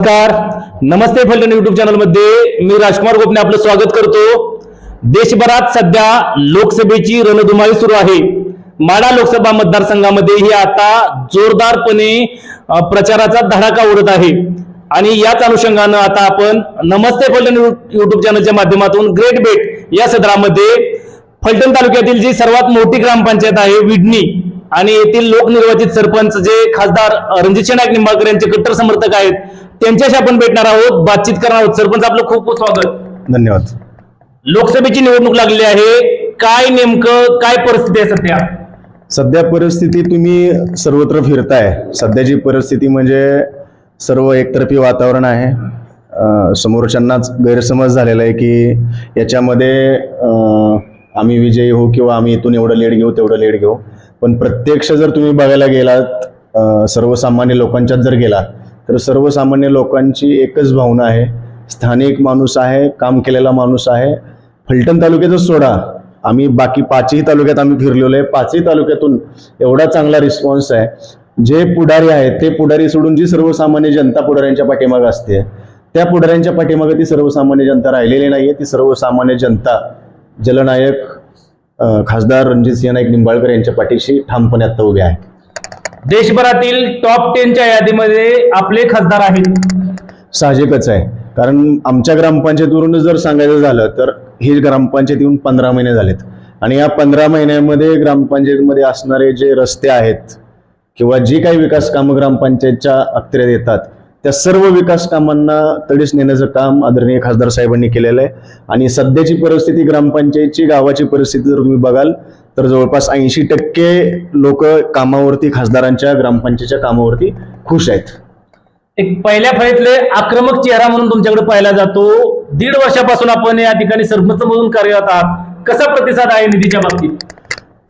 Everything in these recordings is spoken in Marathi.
नमस्कार. नमस्ते फलटण युट्यूब चॅनलमध्ये मी राजकुमार गोपने आपलं स्वागत करतो. देशभरात सध्या लोकसभेची रणधुमाळी सुरू आहे. माडा लोकसभा मतदारसंघामध्ये ही आता जोरदारपणे प्रचाराचा धडाका उडत आहे. आणि याच अनुषंगानं आता आपण नमस्ते फलटण युट्यूब चॅनलच्या माध्यमातून ग्रेट बेट या सदरामध्ये फलटण तालुक्यातील जी सर्वात मोठी ग्रामपंचायत आहे विडणी आणि येथील लोकनिर्वाचित सरपंच जे खासदार रणजित नाईक निंबाळकर यांचे कट्टर समर्थक आहेत त्यांच्याशी आपण भेटणार आहोत. बातचीत करणार आहोत. सरपंच आपलं खूप खूप स्वागत. धन्यवाद. लोकसभेची निवडणूक लागलेली आहे. काय नेमकं काय परिस्थिती आहे सध्या? सध्या परिस्थिती तुम्ही सर्वत्र फिरताय. सध्याची परिस्थिती म्हणजे सर्व एकतर्फी वातावरण आहे. समोरच्यांनाच गैरसमज झालेला आहे की याच्यामध्ये आम्ही विजयी होऊ किंवा आम्ही इथून एवढं लेट घेऊ तेवढं लेट घेऊ. पण प्रत्यक्ष जर तुम्ही बघायला गेलात सर्वसामान्य लोकांच्यात जर गेला तर सर्वसामान्य लोकांची एकच भावना आहे. स्थानिक माणूस आहे काम केलेला माणूस आहे. फलटण तालुक्यातच सोडा. आम्ही बाकी पाचही तालुक्यात आम्ही फिरलेलो आहे. पाचही तालुक्यातून एवढा चांगला रिस्पॉन्स आहे. जे पुढारी आहेत ते पुढारी सोडून जी सर्वसामान्य जनता पुढाऱ्यांच्या पाठीमागे असते त्या पुढाऱ्यांच्या पाठीमागे ती सर्वसामान्य जनता राहिलेली नाही आहे ती सर्वसामान्य जनता जलनायक खासदार रणजितसिंह नाईक निंबाळकर यांच्या पाठीशी ठामपणे आत्ता उभे आहे देशभरातील टॉप टेनच्या यादीमध्ये आपले खासदार आहेत. साहजिकच आहे. कारण आमच्या ग्रामपंचायतीवरून जर सांगायचं झालं तर ही ग्रामपंचायत येऊन पंधरा महिने झालेत. आणि या पंधरा महिन्यामध्ये ग्रामपंचायतीमध्ये असणारे जे रस्ते आहेत किंवा जी काही विकास कामं ग्रामपंचायतच्या अखत्यारीत येतात त्या सर्व विकास कामांना तडीस नेण्याचं काम आदरणीय खासदार साहेबांनी केलेलं आहे. आणि सध्याची परिस्थिती ग्रामपंचायतची गावाची परिस्थिती जर तुम्ही बघाल तर जवळपास ऐंशी टक्के लोक कामावरती खासदारांच्या ग्रामपंचायतच्या कामावरती खुश आहेत. एक पहिल्या फळीतले आक्रमक चेहरा म्हणून तुमच्याकडे पाहिला जातो. दीड वर्षापासून आपण या ठिकाणी सरपंच म्हणून कार्यरत आहात. कसा प्रतिसाद आहे निधीच्या बाबतीत?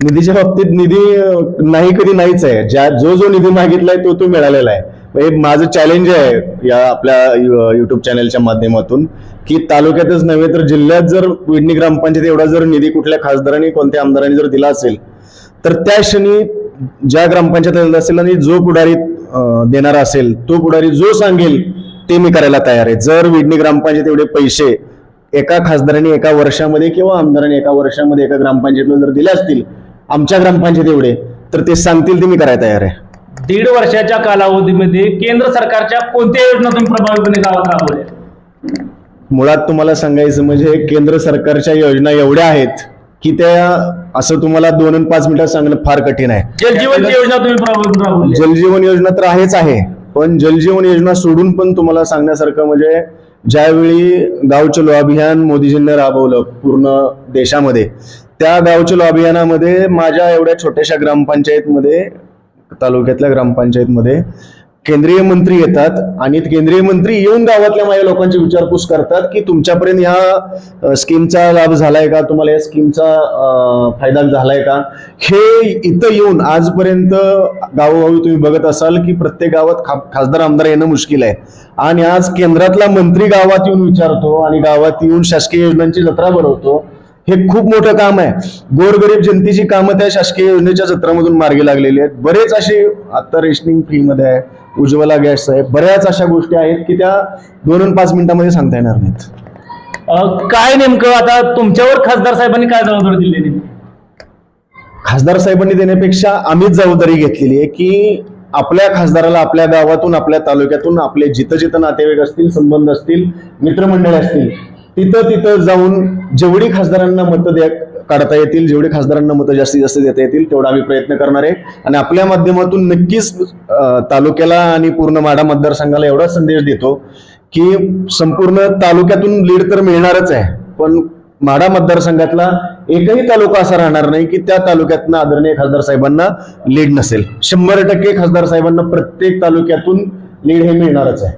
निधीच्या बाबतीत निधी नाही कधी नाहीच आहे. ज्या जो जो निधी मागितलाय तो तो मिळालेला आहे. हे माझं चॅलेंज आहे या आपल्या युट्यूब चॅनलच्या माध्यमातून की तालुक्यातच नव्हे तर जिल्ह्यात जर विडणी ग्रामपंचायत एवढा जर निधी कुठल्या खासदारांनी कोणत्या आमदारांनी जर दिला असेल तर त्या क्षणी ज्या ग्रामपंचायत असेल आणि जो पुढारी देणारा असेल तो पुढारी जो सांगेल ते मी करायला तयार आहे. जर विडणी ग्रामपंचायत एवढे पैसे एका खासदाराने एका वर्षामध्ये किंवा आमदारांनी एका वर्षामध्ये एका ग्रामपंचायतीला जर दिले असतील आमच्या ग्रामपंचायत एवढे तर ते सांगतील ते मी करायला तयार आहे. दीड वर्षाच्या कालावधीमध्ये केंद्र सरकारच्या कोणत्या योजना तुम्ही प्रभावीपणे गावात राबवल्या मुळात तुम्हाला सांगायचं म्हणजे केंद्र सरकारच्या योजना एवढ्या आहेत की त्या असं तुम्हाला दोन आणि पाच मिनिटात सांगणं फार कठीण आहे. जलजीवनची योजना तुम्ही प्रभावीपणे राबवली जलजीवन योजना तर आहेच आहे पण जलजीवन योजना सोडून पण तुम्हाला सांगण्यासारखं म्हणजे ज्यावेळी गाव चलो अभियान मोदीजींनी राबवलं पूर्ण देशामध्ये त्या गाव चलो अभियानामध्ये माझ्या एवढ्या छोट्याशा ग्रामपंचायतमध्ये तालुक्यातल्या ग्रामपंचायतमध्ये केंद्रीय मंत्री येतात आणि केंद्रीय मंत्री येऊन गावातल्या माझ्या लोकांची विचारपूस करतात की तुमच्यापर्यंत ह्या स्कीमचा लाभ झालाय का? तुम्हाला या स्कीमचा फायदा झालाय का? हे इथं येऊन आजपर्यंत गावोगावी तुम्ही बघत असाल की प्रत्येक गावात खा- खासदार आमदार येणं मुश्किल आहे. आणि आज केंद्रातला मंत्री गावात येऊन विचारतो आणि गावात येऊन शासकीय योजनांची जत्रा भरवतो. हे खूप मोठं काम आहे. गोरगरीब जनतेची कामं त्या शासकीय योजनेच्या जत्रामधून मार्गी लागलेली आहेत. बरेच असे आता रेशनिंग फ्री मध्ये आहे उज्ज्वला गॅस आहे. बऱ्याच अशा गोष्टी आहेत की त्या दोन पाच मिनिटांमध्ये सांगता येणार नाहीत. काय नेमकं आता तुमच्यावर खासदार साहेबांनी काय जबाबदारी दिलेली खासदार साहेबांनी देण्यापेक्षा आम्हीच जबाबदारी घेतलेली आहे की आपल्या खासदाराला आपल्या गावातून आपल्या तालुक्यातून आपले जिथं जिथं नातेवाईक असतील संबंध असतील मित्रमंडळी असतील तिथं तिथं जाऊन जेवढी खासदारांना मतं द्या काढता येतील जेवढे खासदारांना मतं जास्तीत जास्त देता येतील तेवढा आम्ही प्रयत्न करणार आहे. आणि आपल्या माध्यमातून नक्कीच तालुक्याला आणि पूर्ण माडा मतदारसंघाला एवढा संदेश देतो की संपूर्ण तालुक्यातून लीड तर मिळणारच आहे पण माडा मतदारसंघातला एकही तालुका असा राहणार नाही की त्या तालुक्यातनं आदरणीय खासदार साहेबांना लीड नसेल. शंभर टक्के खासदार साहेबांना प्रत्येक तालुक्यातून लीड हे मिळणारच आहे.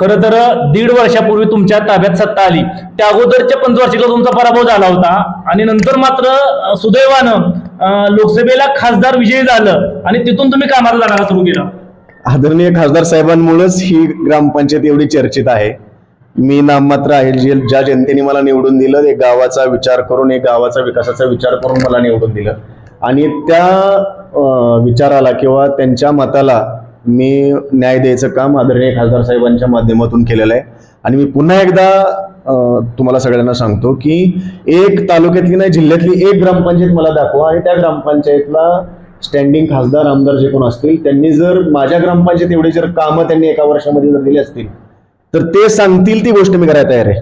खरं तर दीड वर्षापूर्वी तुमच्या ताब्यात सत्ता आली. त्या अगोदरच्या पंचवार्षिकला तुमचा पराभव झाला होता आणि नंतर मात्र सुदैवानं लोकसभेला खासदार विजयी झालं आणि तिथून तुम्ही कामाला जाणारा सुरू केला. आदरणीय खासदार साहेबांमुळेच ही ग्रामपंचायत एवढी चर्चेत आहे. मी नाममात्र आहे जे ज्या जनतेने मला निवडून दिलं एक गावाचा विचार करून एक गावाचा विकासाचा विचार करून मला निवडून दिलं. आणि त्या विचाराला किंवा त्यांच्या मताला मी न्याय द्यायचं काम आदरणीय खासदार साहेबांच्या माध्यमातून केलेलं आहे. आणि मी पुन्हा एकदा तुम्हाला सगळ्यांना सांगतो की एक तालुक्यातली नाही जिल्ह्यातली एक ग्रामपंचायत मला दाखवा आणि त्या ग्रामपंचायतला स्टँडिंग खासदार आमदार जे कोण असतील त्यांनी जर माझ्या ग्रामपंचायत एवढी जर कामं त्यांनी एका वर्षामध्ये जर दिली असतील तर ते सांगतील ती गोष्ट मी करायला तयार आहे.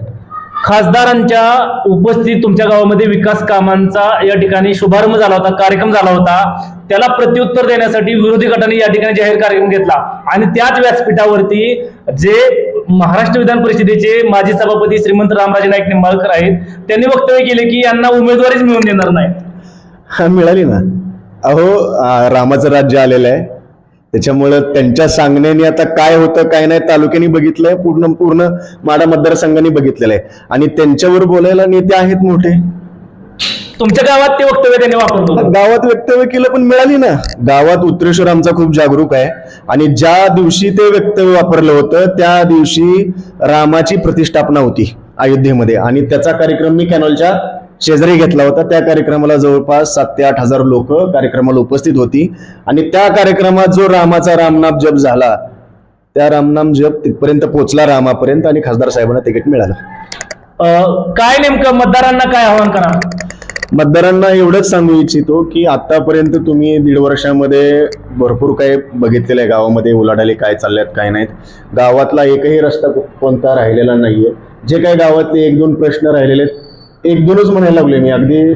खासदारांच्या उपस्थित तुमच्या गावामध्ये विकास कामांचा या ठिकाणी शुभारंभ झाला होता कार्यक्रम झाला होता. त्याला प्रत्युत्तर देण्यासाठी विरोधी गटाने या ठिकाणी जाहीर कार्यक्रम घेतला. आणि त्याच व्यासपीठावरती जे महाराष्ट्र विधान परिषदेचे माजी सभापती श्रीमंत रामराजे नाईक निंबाळकर आहेत त्यांनी वक्तव्य केले की यांना उमेदवारीच मिळवून देणार नाही मिळाली ना. अहो रामाचं राज्य आलेलं आहे. त्याच्यामुळं त्यांच्या सांगण्याने आता काय होतं काय नाही तालुक्याने बघितलंय पूर्ण पूर्ण माडा मतदारसंघाने बघितलेलं आहे. आणि त्यांच्यावर बोलायला नेते आहेत मोठे. तुमच्या गावात ते वक्तव्य त्यांनी वापरलं होतं. गावात वक्तव्य केलं पण मिळाली ना. गावात उत्तरेश्वर आमचा खूप जागरूक आहे. आणि ज्या दिवशी ते वक्तव्य वापरलं होतं त्या दिवशी रामाची प्रतिष्ठापना होती अयोध्येमध्ये. आणि त्याचा कार्यक्रम मी कॅनॉलच्या शेजारी घेतला होता. त्या कार्यक्रमाला जवळपास सात ते आठ हजार लोक कार्यक्रमाला उपस्थित होती. आणि त्या कार्यक्रमात जो रामाचा रामनाम जप झाला त्या रामनाम जप तिथपर्यंत पोहोचला रामापर्यंत आणि खासदार साहेबांना तिकीट मिळालं. काय नेमकं मतदारांना काय आव्हान करा मतदारांना एवढंच सांगू इच्छितो की आतापर्यंत तुम्ही दीड वर्षामध्ये भरपूर काही बघितलेलं आहे गावामध्ये उलाढाली काय चालल्यात काय नाहीत. गावातला एकही रस्ता कोणता राहिलेला नाहीये. जे काही गावातले एक दोन प्रश्न राहिलेले आहेत एक दोनच म्हणायला लागले मी. अगदी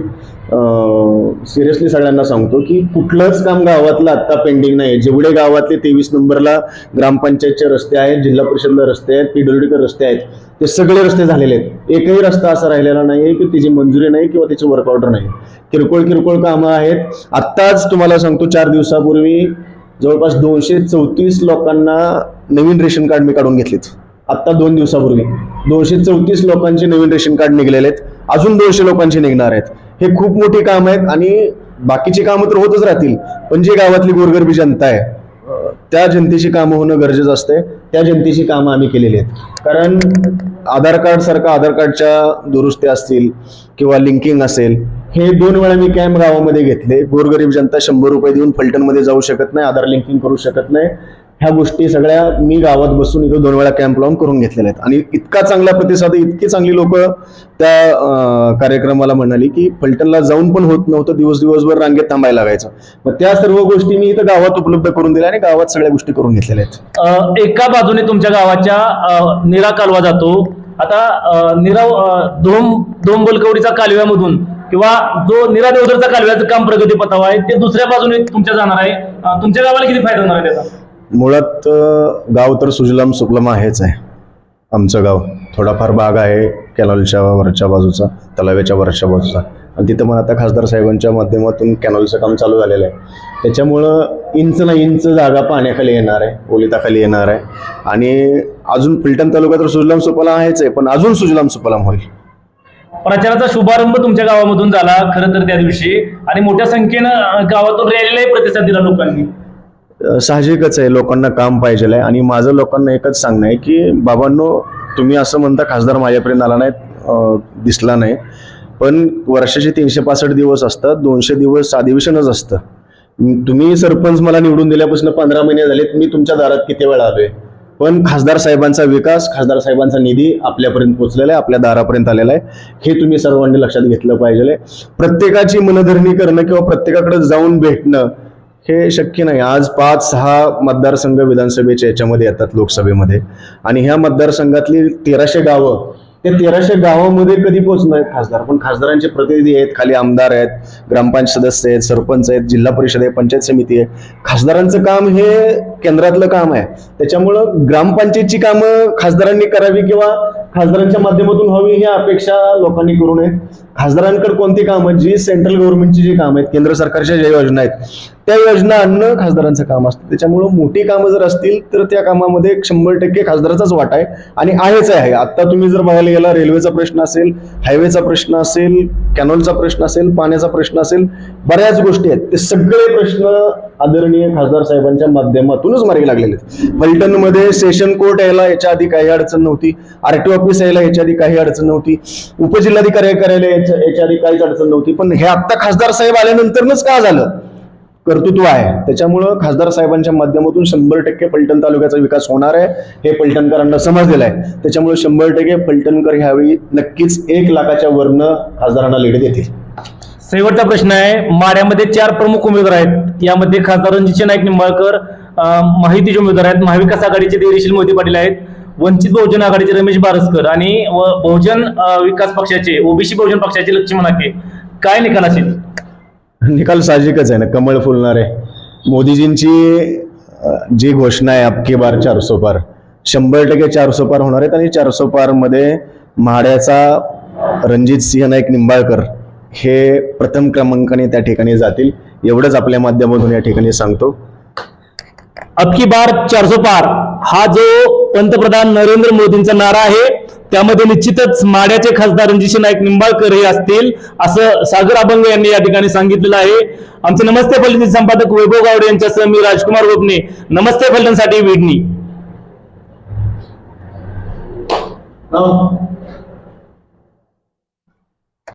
सिरियसली सगळ्यांना सांगतो की कुठलंच काम गावातलं आत्ता पेंडिंग नाही जेवढे गावातले तेवीस नंबरला ग्रामपंचायतचे रस्ते आहेत जिल्हा परिषदला रस्ते आहेत पीडब्ल्यूडीचे रस्ते आहेत ते सगळे रस्ते झालेले आहेत. एकही रस्ता असा राहिलेला नाही आहे की त्याची मंजुरी नाही किंवा त्याची वर्क ऑर्डर नाही. किरकोळ किरकोळ कामं आहेत. आत्ताच तुम्हाला सांगतो चार दिवसापूर्वी जवळपास दोनशे चौतीस लोकांना नवीन रेशन कार्ड मी काढून घेतलेत. आत्ता दोन दिवसापूर्वी. दोनशे चौतीस लोकांचे नवीन रेशन कार्ड निघलेले आहेत. अजून दोनशे लोकांचे निघणार आहेत. हे खूप मोठी काम आहेत आणि बाकीची कामं तर होतच राहतील. पण जी गावातली गोरगरबी जनता आहे त्या जनतेची कामं होणं गरजेचं असते त्या जनतेची कामं आम्ही केलेली आहेत. कारण आधार कार्ड सारखं आधार कार्डच्या दुरुस्त्या असतील किंवा लिंकिंग असेल हे दोन वेळा मी कॅम्प गावामध्ये घेतले. गोरगरीब जनता शंभर रुपये देऊन फलटणमध्ये जाऊ शकत नाही आधार लिंकिंग करू शकत नाही. ह्या गोष्टी सगळ्या मी गावात बसून इथं दोन वेळा कॅम्प लावून करून घेतलेल्या आहेत. आणि इतका चांगला प्रतिसाद इतकी चांगली लोक त्या कार्यक्रमाला म्हणाली की फलटणला जाऊन पण होत नव्हतं दिवस दिवसभर रांगेत थांबायला लागायचं. मग त्या सर्व गोष्टी मी इथं गावात उपलब्ध करून दिल्या आणि गावात सगळ्या गोष्टी करून घेतलेल्या आहेत. एका बाजूने तुमच्या गावाच्या निरा कालवा जातो. आता निरा धोम धोम बलकवडीचा कालव्यामधून किंवा जो निरा देवधरचा कालव्याचं काम प्रगतीपताव आहे ते दुसऱ्या बाजूने तुमच्या जाणार आहे. तुमच्या गावाला किती फायदा होणार आहे त्याचा? मुळात गाव तर सुजलाम सुफलाम आहेच आहे. आमचं गाव थोडाफार भाग आहे कॅनॉलच्या वरच्या बाजूचा तलाव्याच्या वरच्या बाजूचा. आणि तिथं पण आता खासदार साहेबांच्या माध्यमातून कॅनॉलचं काम चालू झालेलं आहे. त्याच्यामुळं इंच ना इंच जागा पाण्याखाली येणार आहे ओलिताखाली येणार आहे. आणि अजून फलटण तालुका तर सुजलाम सुफलाम आहेच आहे पण अजून सुजलाम सुफलाम होईल. प्रचाराचा शुभारंभ तुमच्या गावामधून झाला खरं तर त्या दिवशी. आणि मोठ्या संख्येनं गावातून रॅलीलाही प्रतिसाद दिला लोकांनी. साहजिकच आहे लोकांना काम पाहिजे आहे. आणि माझं लोकांना एकच सांगणं आहे की बाबांनो तुम्ही असं म्हणता खासदार माझ्यापर्यंत आला नाही दिसला नाही. पण वर्षाचे तीनशे पासष्ट दिवस असतात दोनशे दिवस अधिवेशनच असतं. तुम्ही सरपंच मला निवडून दिल्यापासून पंधरा महिने झालेत मी तुमच्या दारात किती वेळा आलोय? पण खासदार साहेबांचा विकास खासदार साहेबांचा निधी आपल्यापर्यंत पोहोचलेला आहे आपल्या दारापर्यंत आलेला आहे. हे तुम्ही सर्वांनी लक्षात घेतलं पाहिजे प्रत्येकाची मनधरणी करणं किंवा प्रत्येकाकडे जाऊन भेटणं हे शक्य नाही. आज पाच सहा मतदारसंघ विधानसभेच्या याच्यामध्ये येतात लोकसभेमध्ये. आणि ह्या मतदारसंघातली तेराशे गावं ते तेराशे गावामध्ये कधी पोहोचणार आहेत खासदार? पण खासदारांचे प्रतिनिधी आहेत खाली आमदार आहेत ग्रामपंचायत सदस्य आहेत सरपंच आहेत जिल्हा परिषद आहे पंचायत समिती आहे. खासदारांचं काम हे केंद्रातलं काम आहे. त्याच्यामुळं ग्रामपंचायतची कामं खासदारांनी करावी किंवा खासदारांच्या माध्यमातून हवी ही अपेक्षा लोकांनी करू नये खासदारांकडे कोणती कामं जी सेंट्रल गव्हर्नमेंटची जी कामं आहेत केंद्र सरकारच्या ज्या योजना आहेत त्या योजना आणणं खासदारांचं काम असतं. त्याच्यामुळं मोठी कामं जर असतील तर त्या कामामध्ये शंभर टक्के खासदाराचाच वाटा आहे आणि आहेच आहे. आता तुम्ही जर बघायला गेला रेल्वेचा प्रश्न असेल हायवेचा प्रश्न असेल कॅनॉलचा प्रश्न असेल पाण्याचा प्रश्न असेल बऱ्याच गोष्टी आहेत. ते सगळे प्रश्न आदरणीय खासदार साहेबांच्या माध्यमातूनच मार्गी लागलेले आहेत. फलटणमध्ये सेशन कोर्ट यायला याच्या आधी काही अडचण नव्हती. आरटीओ ऑफिस यायला याच्या आधी काही अडचण नव्हती. उपजिल्हाधिकारी कार्यालय याच्या याच्या आधी काहीच अडचण नव्हती. पण हे आत्ता खासदार साहेब आल्यानंतरच का झालं? कर्तृत्व आहे. त्याच्यामुळं खासदार साहेबांच्या माध्यमातून शंभर टक्के फलटण तालुक्याचा विकास होणार आहे हे फलटणकरांना समजलेलं आहे. त्याच्यामुळे शंभर टक्के फलटणकर ह्यावेळी नक्कीच एक लाखाच्या वरनं खासदारांना लीड देतील. शेवटचा प्रश्न आहे माड्यामध्ये चार प्रमुख उमेदवार आहेत. यामध्ये खासदार रणजित नाईक निंबाळकर माहितीचे उमेदवार आहेत. महाविकास आघाडीचे देरीशील मोदी पाटील आहेत. वंचित बहुजन आघाडीचे रमेश बारसकर आणि व- बहुजन विकास पक्षाचे ओबीसी बहुजन पक्षाचे लक्ष्मण हाके. काय निकाल असेल? निकाल साहजिकच आहे ना. कमळ फुलणार. आहे मोदीजींची जी घोषणा आहे अबके बार चारसो पार. शंभर टक्के चारसो पार होणार आहेत आणि चारसो पारमध्ये म्हाड्याचा रणजित सिंह नाईक निंबाळकर हे प्रथम क्रमांकाने त्या ठिकाणी जातील. एवढंच आपल्या माध्यमातून या ठिकाणी सांगतो. अबकी बार चारसो पार. हा जो पंतप्रधान नरेंद्र मोदींचा नारा आहे त्यामध्ये निश्चितच माड्याचे खासदार रणजित नाईक निंबाळकर हे असतील असं सागर अभंग यांनी या ठिकाणी सांगितलेलं आहे. आमचे नमस्ते फलटणचे संपादक वैभव गावडे यांच्यासह मी राजकुमार गोपने. नमस्ते फलटणसाठी विडणी.